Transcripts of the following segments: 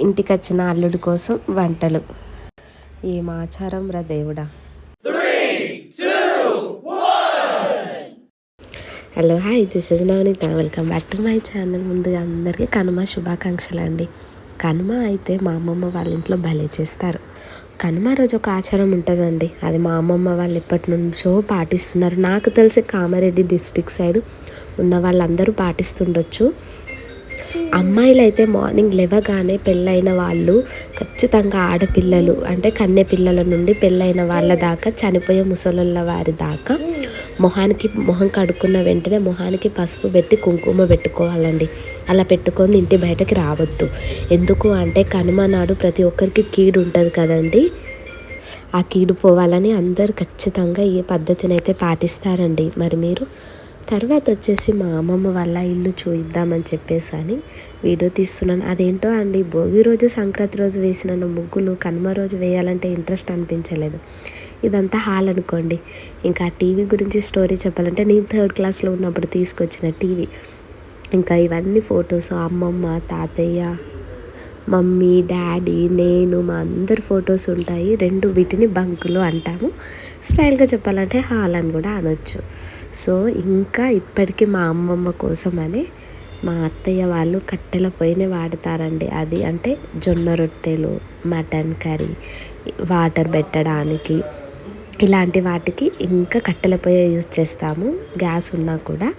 ఇంటికి వచ్చిన అల్లుడి కోసం వంటలు. ఏం ఆచారం రా దేవుడా? Hello hi this is Navaneetha welcome back to my channel ముందుగా అందరికీ కనుమ శుభాకాంక్షలు అండి. కనుమ అయితే మా అమ్మమ్మ వాళ్ళ ఇంట్లో భలే చేస్తారు. కనుమ రోజు ఒక ఆచారం ఉంటుందండి. అది మా అమ్మమ్మ వాళ్ళు ఎప్పటి నుంచో పాటిస్తున్నారు. నాకు తెలిసి కామారెడ్డి డిస్టిక్ సైడ్ ఉన్న వాళ్ళందరూ పాటిస్తుండొచ్చు. అమ్మాయిలు అయితే మార్నింగ్ లేవగానే పెళ్ళైన వాళ్ళు ఖచ్చితంగా ఆడపిల్లలు అంటే కన్నె పిల్లల నుండి పెళ్ళైన వాళ్ళ దాకా చనిపోయే ముసలోళ్ళ వారి దాకా మొహానికి మొహం కడుక్కున్న వెంటనే మొహానికి పసుపు పెట్టి కుంకుమ పెట్టుకోవాలండి. అలా పెట్టుకొని ఇంటి బయటకి రావద్దు. ఎందుకు అంటే కనుమ నాడు ప్రతి ఒక్కరికి కీడు ఉంటుంది కదండి. ఆ కీడు పోవాలని అందరు ఖచ్చితంగా ఏ పద్ధతిని అయితే పాటిస్తారండి. మరి మీరు? తర్వాత వచ్చేసి మా అమ్మమ్మ వాళ్ళ ఇల్లు చూయిద్దామని చెప్పేసి అని వీడియో తీస్తున్నాను. అదేంటో అండి భోగి రోజు సంక్రాంతి రోజు వేసిన ముగ్గులు కనుమ రోజు వేయాలంటే ఇంట్రెస్ట్ అనిపించలేదు. ఇదంతా హాల్ అనుకోండి. ఇంకా టీవీ గురించి స్టోరీ చెప్పాలంటే నేను థర్డ్ క్లాస్లో ఉన్నప్పుడు తీసుకొచ్చిన టీవీ. ఇంకా ఇవన్నీ ఫొటోస్ అమ్మమ్మ తాతయ్య మమ్మీ డాడీ నేను మా అందరి ఫొటోస్ ఉంటాయి. రెండు వీటిని బంకులు అంటాము. స్టైల్గా చెప్పాలంటే హాల్ అని కూడా అనొచ్చు. సో ఇంకా ఇప్పటికీ మా అమ్మమ్మ కోసమని మా అత్తయ్య వాళ్ళు కట్టెల పొయ్యిని వాడతారండి. అది అంటే జొన్న రొట్టెలు మటన్ కర్రీ వాటర్ పెట్టడానికి. ఇలాంటి వాటికి ఇంకా కట్టెల పొయ్యి యూజ్ చేస్తాము. గ్యాస్ ఉన్నా కూడా.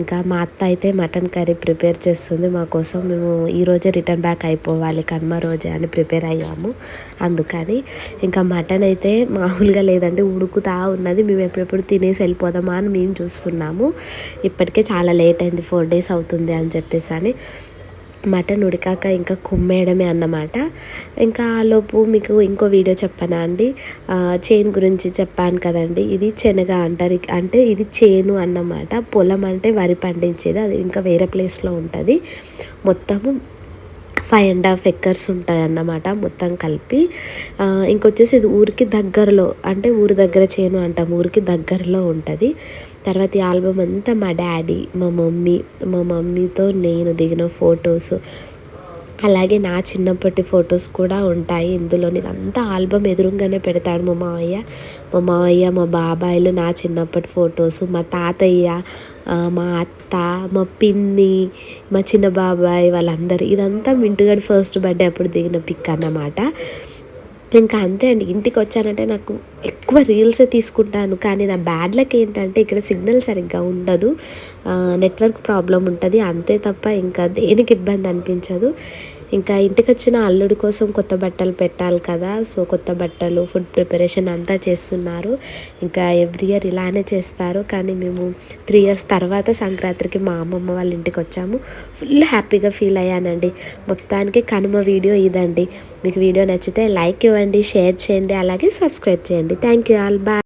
ఇంకా మా అత్త అయితే మటన్ కర్రీ ప్రిపేర్ చేస్తుంది మా కోసం. మేము ఈరోజే రిటర్న్ బ్యాక్ అయిపోవాలి కనుమ రోజే అని ప్రిపేర్ అయ్యాము. అందుకని ఇంకా మటన్ అయితే మామూలుగా లేదంటే ఉడుకుతా ఉన్నది. మేము ఎప్పుడెప్పుడు తినేసి వెళ్ళిపోదామా అని మేము చూస్తున్నాము. ఇప్పటికే చాలా లేట్ అయింది ఫోర్ డేస్ అవుతుంది అని చెప్పేసి అని. మటన్ ఉడికాక ఇంకా కుమ్మేయడమే అన్నమాట. ఇంకా ఆలోపు మీకు ఇంకో వీడియో చెప్పానా అండి? చేను గురించి చెప్పాను కదండి. ఇది శనగ అంటారు. అంటే ఇది చేను అన్నమాట. పొలం అంటే వరి పండించేది. అది ఇంకా వేరే ప్లేస్లో ఉంటుంది. మొత్తము ఫైవ్ అండ్ హాఫ్ ఎక్కర్స్ ఉంటుంది అన్నమాట మొత్తం కలిపి. ఇంకొచ్చేసి ఇది ఊరికి దగ్గరలో అంటే ఊరి దగ్గర చేను అంటాం ఊరికి దగ్గరలో ఉంటుంది. తర్వాత ఈ ఆల్బమ్ అంతా మా డాడీ మా మమ్మీ మా మమ్మీతో నేను దిగిన ఫొటోస్ అలాగే నా చిన్నప్పటి ఫొటోస్ కూడా ఉంటాయి. ఇందులో ఇదంతా ఆల్బమ్ ఎదురుగానే పెడతాడు మా మావయ్య. మా మావయ్య మా బాబాయిలు నా చిన్నప్పటి ఫొటోస్. మా తాతయ్య మా అత్త మా పిన్ని మా చిన్న బాబాయ్ వాళ్ళందరూ ఇదంతా మింటుగాడు ఫస్ట్ బర్త్డే అప్పుడు దిగిన పిక్ అన్నమాట. ఇంకా అంతే అండి. ఇంటికి వచ్చానంటే నాకు ఎక్కువ రీల్సే తీసుకుంటాను. కానీ నా బ్యాడ్ లక్ ఏంటంటే ఇక్కడ సిగ్నల్ సరిగ్గా ఉండదు. నెట్వర్క్ ప్రాబ్లం ఉంటుంది. అంతే తప్ప ఇంకా దేనికి ఇబ్బంది అనిపించదు. ఇంకా ఇంటికి వచ్చిన అల్లుడి కోసం కొత్త బట్టలు పెట్టాలి కదా. సో కొత్త బట్టలు ఫుడ్ ప్రిపరేషన్ అంతా చేస్తున్నారు. ఇంకా ఎవ్రీ ఇయర్ ఇలానే చేస్తారు. కానీ మేము త్రీ ఇయర్స్ తర్వాత సంక్రాంతికి మా అమ్మమ్మ వాళ్ళ ఇంటికి వచ్చాము. ఫుల్ హ్యాపీగా ఫీల్ అయ్యానండి. మొత్తానికి కనుమ వీడియో ఇదండి. మీకు వీడియో నచ్చితే లైక్ ఇవ్వండి షేర్ చేయండి అలాగే సబ్స్క్రైబ్ చేయండి. Thank you all bye